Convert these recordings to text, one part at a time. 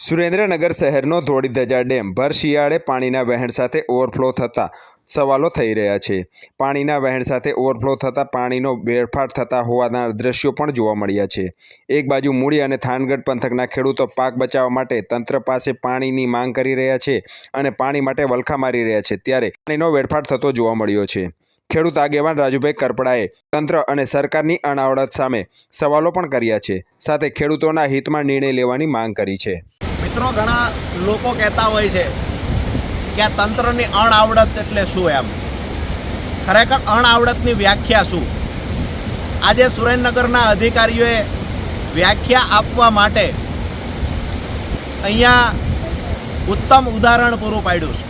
સુરેન્દ્રનગર શહેરનો ધોળીધજા ડેમ ભર શિયાળે પાણીના વહેણ સાથે ઓવરફ્લો થતાં સવાલો થઈ રહ્યા છે. પાણીના વહેણ સાથે ઓવરફ્લો થતાં પાણીનો વેરફાટ થતા હોવાના દ્રશ્યો પણ જોવા મળ્યા છે. એક બાજુ મૂળી અને થાનગઢ પંથકના ખેડૂતો પાક બચાવવા માટે તંત્ર પાસે પાણીની માંગ કરી રહ્યા છે અને પાણી માટે વલખા મારી રહ્યા છે ત્યારે પાણીનો વેડફાટ થતો જોવા મળ્યો છે. ખેડૂત આગેવાન રાજુભાઈ કરપડાએ તંત્ર અને સરકારની અણાવડત સામે સવાલો પણ કર્યા છે. સાથે ખેડૂતોના હિતમાં નિર્ણય લેવાની માંગ કરી છે. મિત્રો, ઘણા લોકો કહેતા હોય છે કે આ તંત્રની અણઆવડત એટલે શું એમ? ખરેખર અણઆવડતની વ્યાખ્યા શું? આજે સુરેન્દ્રનગરના અધિકારીઓએ વ્યાખ્યા આપવા માટે અહીંયા ઉત્તમ ઉદાહરણ પૂરું પાડ્યું છે.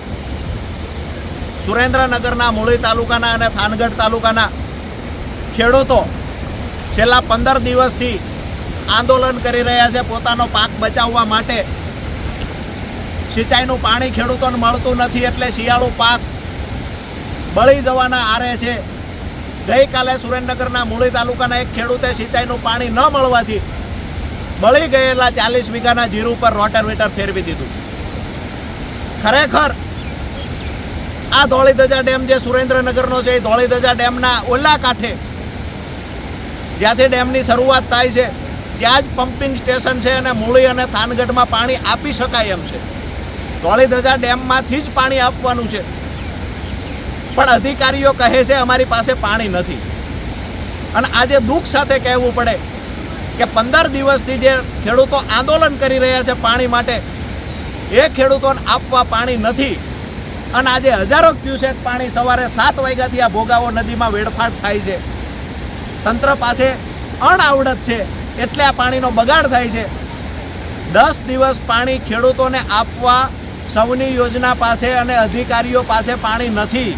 સુરેન્દ્રનગરના મૂળી તાલુકાના અને થાનગઢ તાલુકાના ખેડૂતો છેલ્લા પંદર દિવસથી આંદોલન કરી રહ્યા છે પોતાનો પાક બચાવવા માટે સિંચાઈનું પાણી ખેડૂતોને મળતું નથી એટલે શિયાળુ પાક બળી જવાના આરે છે. ગઈકાલે સુરેન્દ્રનગરના મૂળી તાલુકાના એક ખેડૂતે સિંચાઈનું પાણી ન મળવાથી બળી ગયેલા ચાલીસ વીઘાના જીરું પર રોટરવેટર ફેરવી દીધું. ખરેખર આ ધોળીધજા ડેમ જે સુરેન્દ્રનગરનો છે, એ ધોળીધજા ડેમના ઓલા કાંઠે જ્યાંથી ડેમની શરૂઆત થાય છે, ત્યાં જ પમ્પિંગ સ્ટેશન છે અને મૂળી અને થાનગઢમાં પાણી આપી શકાય એમ છે. ધોળીધજા ડેમમાંથી જ પાણી આપવાનું છે. પણ અધિકારીઓ કહે છે અમારી પાસે પાણી નથી. અને આજે દુઃખ સાથે કહેવું પડે કે પંદર દિવસથી જે ખેડૂતો આંદોલન કરી રહ્યા છે પાણી માટે, એ ખેડૂતોને આપવા પાણી નથી. અને આજે હજારો ક્યુસેક પાણી સવારે સાત વાગ્યાથી આ ભોગાવો નદીમાં વેડફાટ થાય છે. તંત્ર પાસે અણઆવડત છે એટલે આ પાણીનો બગાડ થાય છે. દસ દિવસ પાણી ખેડૂતોને આપવા સૌની યોજના પાસે અને અધિકારીઓ પાસે પાણી નથી.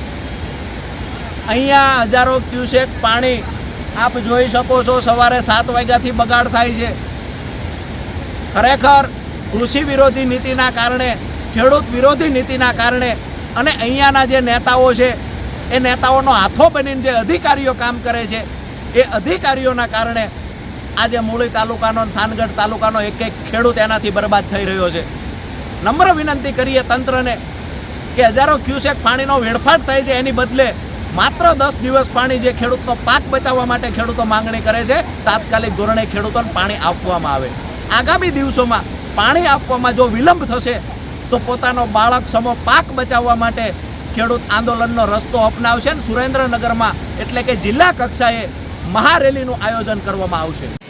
અહીંયા હજારો ક્યુસેક પાણી આપ જોઈ શકો છો, સવારે સાત વાગ્યાથી બગાડ થાય છે. ખરેખર કૃષિ વિરોધી નીતિના કારણે, ખેડૂત વિરોધી નીતિના કારણે અને અહીંયાના જે નેતાઓ છે, એ નેતાઓનો હાથો બનીને જે અધિકારીઓ કામ કરે છે, એ અધિકારીઓના કારણે આજે મૂળી તાલુકાનો થાનગઢ તાલુકાનો એક એક ખેડૂત એનાથી બરબાદ થઈ રહ્યો છે. નમ્ર વિનંતી કરીએ તંત્રને કે હજારો ક્યુસેક પાણીનો વેડફાટ થાય છે, એની બદલે માત્ર દસ દિવસ પાણી જે ખેડૂતનો પાક બચાવવા માટે ખેડૂતો માંગણી કરે છે, તાત્કાલિક ધોરણે ખેડૂતોને પાણી આપવામાં આવે. આગામી દિવસોમાં પાણી આપવામાં જો વિલંબ થશે, તો પોતાનો બાળક સમો પાક બચાવવા માટે ખેડૂત આંદોલનનો રસ્તો અપનાવશે અને સુરેન્દ્રનગરમાં એટલે કે જિલ્લા કક્ષાએ મહારેલીનું આયોજન કરવામાં આવશે.